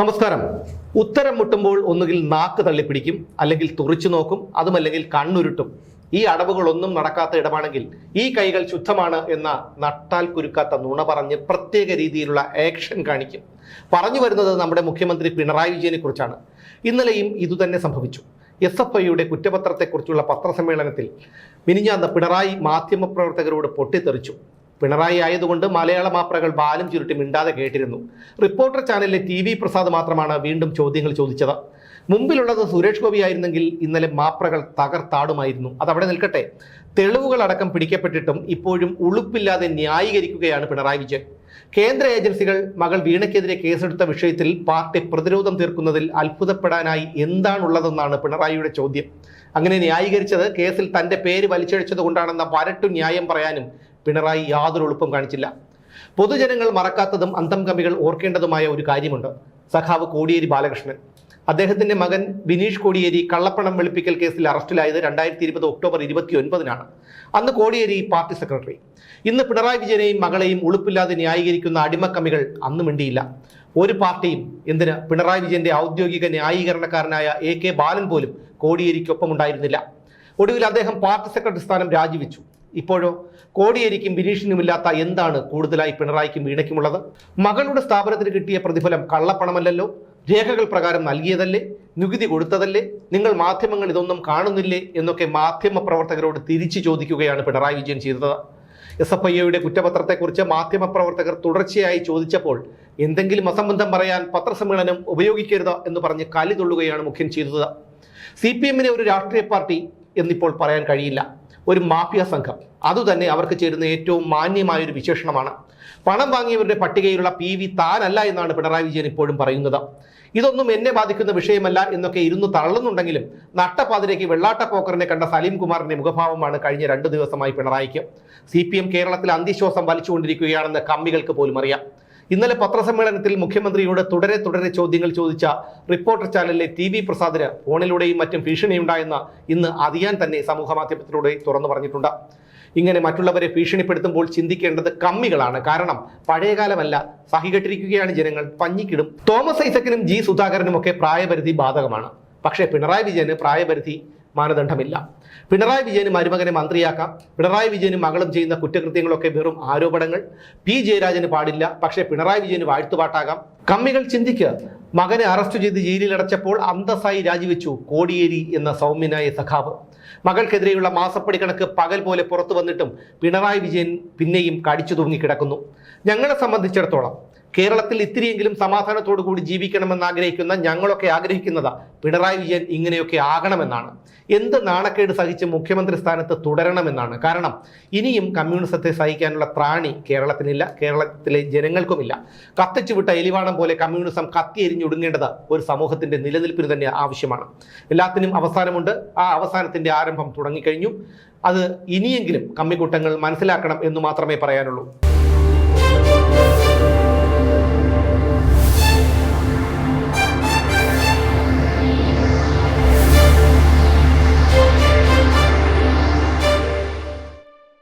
നമസ്കാരം. ഉത്തരം മുട്ടുമ്പോൾ ഒന്നുകിൽ നാക്ക് തള്ളിപ്പിടിക്കും അല്ലെങ്കിൽ തുറിച്ചു നോക്കും അതുമല്ലെങ്കിൽ കണ്ണുരുട്ടും. ഈ അടവുകളൊന്നും നടക്കാത്ത ഇടമാണെങ്കിൽ ഈ കൈകൾ ശുദ്ധമാണ് എന്ന നട്ടാൽ കുരുക്കാത്ത നുണ പറഞ്ഞ് പ്രത്യേക രീതിയിലുള്ള ആക്ഷൻ കാണിക്കും. പറഞ്ഞു വരുന്നത് നമ്മുടെ മുഖ്യമന്ത്രി പിണറായി വിജയനെ കുറിച്ചാണ്. ഇന്നലെയും ഇതുതന്നെ സംഭവിച്ചു. എസ് എഫ് ഐയുടെ കുറ്റപത്രത്തെക്കുറിച്ചുള്ള പത്രസമ്മേളനത്തിൽ മിനിഞ്ഞാന്ന് പിണറായി മാധ്യമപ്രവർത്തകരോട് പൊട്ടിത്തെറിച്ചു. പിണറായി ആയതുകൊണ്ട് മലയാള മാപ്രകൾ ബാലും ചുരുട്ടി മിണ്ടാതെ കേട്ടിരുന്നു. റിപ്പോർട്ടർ ചാനലിലെ ടി വി പ്രസാദ് മാത്രമാണ് വീണ്ടും ചോദ്യങ്ങൾ ചോദിച്ചത്. മുമ്പിലുള്ളത് സുരേഷ് ഗോപി ആയിരുന്നെങ്കിൽ ഇന്നലെ മാപ്രകൾ തകർത്താടുമായിരുന്നു. അതവിടെ നിൽക്കട്ടെ. തെളിവുകളടക്കം പിടിക്കപ്പെട്ടിട്ടും ഇപ്പോഴും ഉളുപ്പില്ലാതെ ന്യായീകരിക്കുകയാണ് പിണറായി വിജയൻ. കേന്ദ്ര ഏജൻസികൾ മകൾ വീണയ്ക്കെതിരെ കേസെടുത്ത വിഷയത്തിൽ പാർട്ടി പ്രതിരോധം തീർക്കുന്നതിൽ അത്ഭുതപ്പെടാനായി എന്താണുള്ളതെന്നാണ് പിണറായിയുടെ ചോദ്യം. അങ്ങനെ ന്യായീകരിച്ചത് കേസിൽ തന്റെ പേര് വലിച്ചഴിച്ചത് കൊണ്ടാണെന്ന വരട്ടു ന്യായം പറയാനും പിണറായി യാതൊരു എളുപ്പം കാണിച്ചില്ല. പൊതുജനങ്ങൾ മറക്കാത്തതും അന്തം കമ്പികൾ ഓർക്കേണ്ടതുമായ ഒരു കാര്യമുണ്ട്. സഖാവ് കോടിയേരി ബാലകൃഷ്ണൻ. അദ്ദേഹത്തിന്റെ മകൻ ബിനീഷ് കോടിയേരി കള്ളപ്പണം വെളുപ്പിക്കൽ കേസിൽ അറസ്റ്റിലായത് രണ്ടായിരത്തി ഇരുപത് ഒക്ടോബർ ഇരുപത്തി ഒൻപതിനാണ് അന്ന് കോടിയേരി പാർട്ടി സെക്രട്ടറി. ഇന്ന് പിണറായി വിജയനെയും മകളെയും ഉളുപ്പില്ലാതെ ന്യായീകരിക്കുന്ന അടിമക്കമ്മികൾ അന്ന് മിണ്ടിയില്ല. ഒരു പാർട്ടിയും എന്തിന്? പിണറായി വിജയന്റെ ഔദ്യോഗിക ന്യായീകരണക്കാരനായ എ കെ ബാലൻ പോലും കോടിയേരിക്കൊപ്പം ഉണ്ടായിരുന്നില്ല. ഒടുവിൽ അദ്ദേഹം പാർട്ടി സെക്രട്ടറി സ്ഥാനം രാജിവെച്ചു. ഇപ്പോഴോ? കോടിയേരിക്കും ബിനീഷിനുമില്ലാത്ത എന്താണ് കൂടുതലായി പിണറായിക്കും വീണയ്ക്കുമുള്ളത്? മകളുടെ സ്ഥാപനത്തിന് കിട്ടിയ പ്രതിഫലം കള്ളപ്പണമല്ലല്ലോ? രേഖകൾ പ്രകാരം നൽകിയതല്ലേ? നികുതി കൊടുത്തതല്ലേ? നിങ്ങൾ മാധ്യമങ്ങൾ ഇതൊന്നും കാണുന്നില്ലേ? എന്നൊക്കെ മാധ്യമ പ്രവർത്തകരോട് തിരിച്ചു ചോദിക്കുകയാണ് പിണറായി വിജയൻ ചെയ്തത്. എസ് എഫ് ഐയുടെ കുറ്റപത്രത്തെക്കുറിച്ച് മാധ്യമപ്രവർത്തകർ തുടർച്ചയായി ചോദിച്ചപ്പോൾ എന്തെങ്കിലും അസംബന്ധം പറയാൻ പത്രസമ്മേളനം ഉപയോഗിക്കരുത് എന്ന് പറഞ്ഞ് കലി തുള്ളുകയാണ് മുഖ്യൻ ചെയ്തത്. സി പി എമ്മിനെ ഒരു രാഷ്ട്രീയ പാർട്ടി എന്നിപ്പോൾ പറയാൻ കഴിയില്ല. ഒരു മാഫിയ സംഘം. അതുതന്നെ അവർക്ക് ചേരുന്ന ഏറ്റവും മാന്യമായ ഒരു വിശേഷണമാണ്. പണം വാങ്ങിയവരുടെ പട്ടികയിലുള്ള പി വി താനല്ല എന്നാണ് പിണറായി വിജയൻ ഇപ്പോഴും പറയുന്നത്. ഇതൊന്നും എന്നെ ബാധിക്കുന്ന വിഷയമല്ല എന്നൊക്കെ ഇരുന്ന് തള്ളുന്നുണ്ടെങ്കിലും നട്ടപ്പാതിരേക്ക് വെള്ളാട്ട പോക്കറിനെ കണ്ട സലീം കുമാറിന്റെ മുഖഭാവമാണ് കഴിഞ്ഞ രണ്ടു ദിവസമായി പിണറായിക്ക്. സി കേരളത്തിൽ അന്തിശ്വാസം വലിച്ചുകൊണ്ടിരിക്കുകയാണെന്ന് കമ്മികൾക്ക് പോലും അറിയാം. ഇന്നലെ പത്രസമ്മേളനത്തിൽ മുഖ്യമന്ത്രിയോട് തുടരെ തുടരെ ചോദ്യങ്ങൾ ചോദിച്ച റിപ്പോർട്ടർ ചാനലിലെ ടി വി പ്രസാദിന് ഫോണിലൂടെയും മറ്റും ഭീഷണിയുണ്ടായെന്ന് ഇന്ന് അതിയാൻ തന്നെ സമൂഹ മാധ്യമത്തിലൂടെ തുറന്നു പറഞ്ഞിട്ടുണ്ട്. ഇങ്ങനെ മറ്റുള്ളവരെ ഭീഷണിപ്പെടുത്തുമ്പോൾ ചിന്തിക്കേണ്ടത് കമ്മികളാണ്. കാരണം പഴയകാലമല്ല സഹികെട്ടിരിക്കുകയാണ് ജനങ്ങൾ പഞ്ഞിക്കിടും. തോമസ് ഐസക്കിനും ജി സുധാകരനും ഒക്കെ പ്രായപരിധി ബാധകമാണ്. പക്ഷേ പിണറായി വിജയന് പ്രായപരിധി മാനദണ്ഡമില്ല. പിണറായി വിജയന് മരുമകനെ മന്ത്രിയാക്കാം. പിണറായി വിജയനും മകളും ചെയ്യുന്ന കുറ്റകൃത്യങ്ങളൊക്കെ വെറും ആരോപണങ്ങൾ. പി. ജയരാജന് പാടില്ല. പക്ഷേ പിണറായി വിജയന് വാഴ്ത്തുപാട്ടാകാം. കമ്മികൾ ചിന്തിക്കുക മകനെ അറസ്റ്റ് ചെയ്ത് ജയിലിലടച്ചപ്പോൾ അന്തസ്സായി രാജിവെച്ചു കോടിയേരി എന്ന സൗമ്യനായ സഖാവ്. മകൾക്കെതിരെയുള്ള മാസപ്പടി കണക്ക് പകൽ പോലെ പുറത്തു വന്നിട്ടും പിണറായി വിജയൻ പിന്നെയും കടിച്ചു തൂങ്ങിക്കിടക്കുന്നു ഞങ്ങളെ സംബന്ധിച്ചിടത്തോളം കേരളത്തിൽ ഇത്തിരിയെങ്കിലും സമാധാനത്തോടു കൂടി ജീവിക്കണമെന്ന് ആഗ്രഹിക്കുന്ന ഞങ്ങളൊക്കെ ആഗ്രഹിക്കുന്നത്. പിണറായി വിജയൻ ഇങ്ങനെയൊക്കെ ആകണമെന്നാണ്. എന്ത് നാണക്കേട് സഹിച്ച് മുഖ്യമന്ത്രി സ്ഥാനത്ത് തുടരണമെന്നാണ്. കാരണം ഇനിയും കമ്മ്യൂണിസത്തെ സഹിക്കാനുള്ള ത്രാണി കേരളത്തിനില്ല കേരളത്തിലെ ജനങ്ങൾക്കുമില്ല. കത്തിച്ചുവിട്ട എലിവാണം പോലെ കമ്മ്യൂണിസം കത്തിയെരിഞ്ഞൊടുങ്ങേണ്ടത് ഒരു സമൂഹത്തിന്റെ നിലനിൽപ്പിന് തന്നെ ആവശ്യമാണ്. എല്ലാത്തിനും അവസാനമുണ്ട്. ആ അവസാനത്തിന്റെ ആരംഭം തുടങ്ങിക്കഴിഞ്ഞു. അത് ഇനിയെങ്കിലും കമ്മിക്കൂട്ടങ്ങൾ മനസ്സിലാക്കണം എന്ന് മാത്രമേ പറയാനുള്ളൂ.